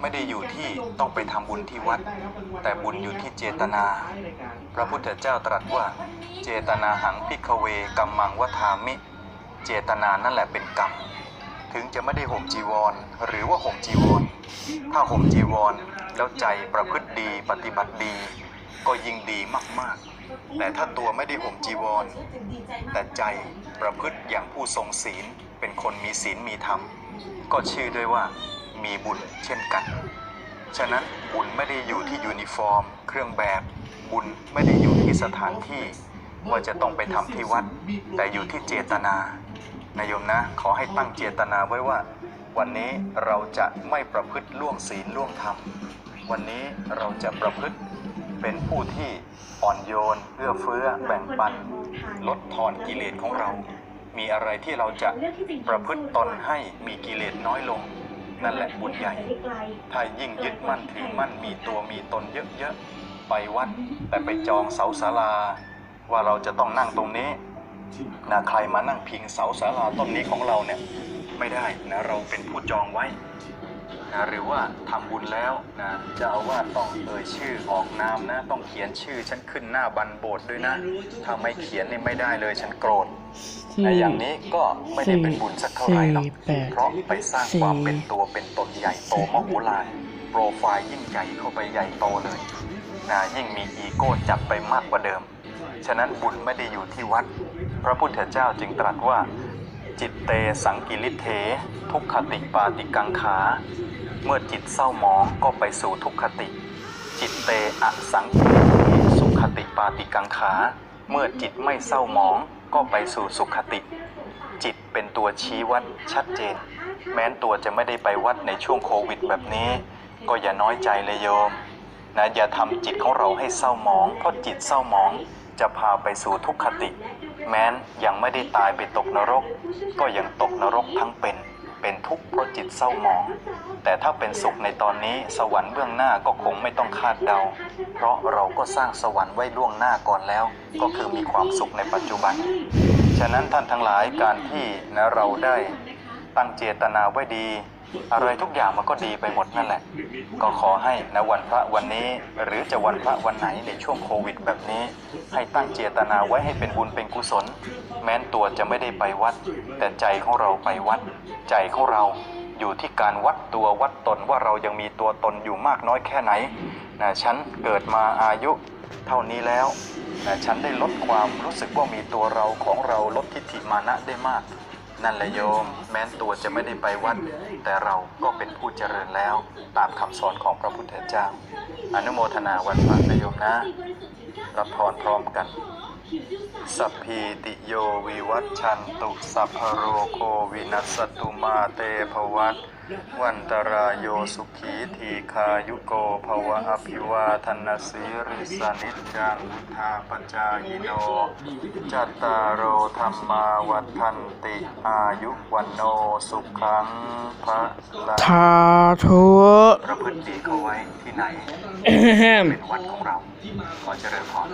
ไม่ได้อยู่ที่ต้องไปทำบุญที่วัด แต่บุญอยู่ที่เจตนา พระพุทธเจ้าตรัสว่า เจตนาหังพิกเวกัมมังวัฏามิ เจตนานั่นแหละเป็นกรรม ถึงจะไม่ได้ห่มจีวร หรือว่าห่มจีวร ถ้าห่มจีวร แล้วใจประพฤติดีปฏิบัติดี ก็ยิ่งดีมากๆ แต่ถ้าตัวไม่ได้ห่มจีวร แต่ใจประพฤติอย่างผู้ทรงศีล เป็นคนมีศีลมีธรรม ก็ชื่อด้วยว่า มีบุญเช่นกัน ฉะนั้นบุญไม่ได้อยู่ที่ยูนิฟอร์ม เครื่องแบบ บุญไม่ได้อยู่ที่สถานที่ ว่าจะต้องไปทำที่วัด แต่อยู่ที่เจตนานายโยมนะ ขอให้ตั้งเจตนาไว้ว่า วันนี้เราจะไม่ประพฤติล่วงศีลล่วงธรรม วันนี้เราจะประพฤติเป็นผู้ที่อ่อนโยนเอื้อเฟื้อแบ่งปัน ลดทอนกิเลสของเรา มีอะไรที่เราจะประพฤติตนให้มีกิเลสน้อยลง นั่นแหละบุญใหญ่ ถ้ายิ่งยึดมั่นถือมั่นมีตัวมีตนเยอะๆ ไปวัด แต่ไปจองเสาศาลา ว่าเราจะต้องนั่งตรงนี้นะใครมานั่งพิงเสาศาลาต้นนี้ของเราเนี่ย ไม่ได้นะเราเป็นผู้จองไว้ นะหรือว่าทำบุญแล้วนะเจะเอาว่าสต้องเอ่ยชื่อออกนามนะ ต้องเขียนชื่อฉันขึ้นหน้าบันโบสถ์ด้วยนะ ถ้าไม่เขียนนี่ไม่ได้เลยฉันโกรธสี่แต่อย่างนี้ก็ไม่ได้เป็นบุญสักเท่าไหร่หรอกสี่แปดเพราะไปสร้างความเป็นตัวเป็นตนใหญ่โตมโหฬารโปรไฟล์ยิ่งใหญ่เข้าไปใหญ่โตเลยนะยิ่งมีอีโก้จับไปมากกว่าเดิม ฉะนั้นบุญไม่ได้อยู่ที่วัด พระพุทธเจ้าจึงตรัสว่าจิตเตสังกิริเท ทุกขติปาติกังขา เมื่อจิตเศร้าหมองก็ไปสู่ทุกขติ จิตเตอสังสุขติปาติกังขา เมื่อจิตไม่เศร้าหมองก็ไปสู่สุขติ จิตเป็นตัวชี้วัดชัดเจน แม้นตัวจะไม่ได้ไปวัดในช่วงโควิดแบบนี้ ก็อย่าน้อยใจเลยโยมนะอย่าทำจิตของเราให้เศร้าหมอง เพราะจิตเศร้าหมองจะพาไปสู่ทุกขติ แม้นยังไม่ได้ตายไปตกนรก ก็ยังตกนรกทั้งเป็น เป็นทุกข์เพราะจิตเศร้าหมอง แต่ถ้าเป็นสุขในตอนนี้สวรรค์เบื้องหน้าก็คงไม่ต้องคาดเดา เพราะเราก็สร้างสวรรค์ไว้ล่วงหน้าก่อนแล้ว ก็คือมีความสุขในปัจจุบัน ฉะนั้นท่านทั้งหลายการที่นะเราได้ตั้งเจตนาไว้ดี อะไรทุกอย่างมันก็ดีไปหมดนั่นแหละ ก็ขอให้นวันพระวันนี้ หรือจะวันพระวันไหนในช่วงโควิดแบบนี้ ให้ตั้งเจตนาไว้ให้เป็นบุญเป็นกุศล แม้นตัวจะไม่ได้ไปวัด แต่ใจของเราไปวัด ใจของเราอยู่ที่การวัดตัววัดตนว่าเรายังมีตัวตนอยู่มากน้อยแค่ไหนนะฉันเกิดมาอายุเท่านี้แล้วนะฉันได้ลดความรู้สึกว่ามีตัวเราของเราลดทิฏฐิมานะได้มาก นั่นแหละโยม แม้นตัวจะไม่ได้ไปวัด แต่เราก็เป็นผู้เจริญแล้ว ตามคำสอนของพระพุทธเจ้า อนุโมทนาวันพระนะโยมนะรับพรพร้อมกัน สัพพีติโยวิวัตชันตุ สัพพโรโควินัสตุมาเตภวัต วันตรายโยสุขีทีคายุโกภวะอภิวาทนาสีริสนิจจังุธาปจายโน จัตตารโอธรรมาวัฏันติ อายุวันโนสุขังพระลังทาธุประพฤติดีเข้าไว้ที่ไหนแอมเป็นวัดของเรา ขอเจริญพร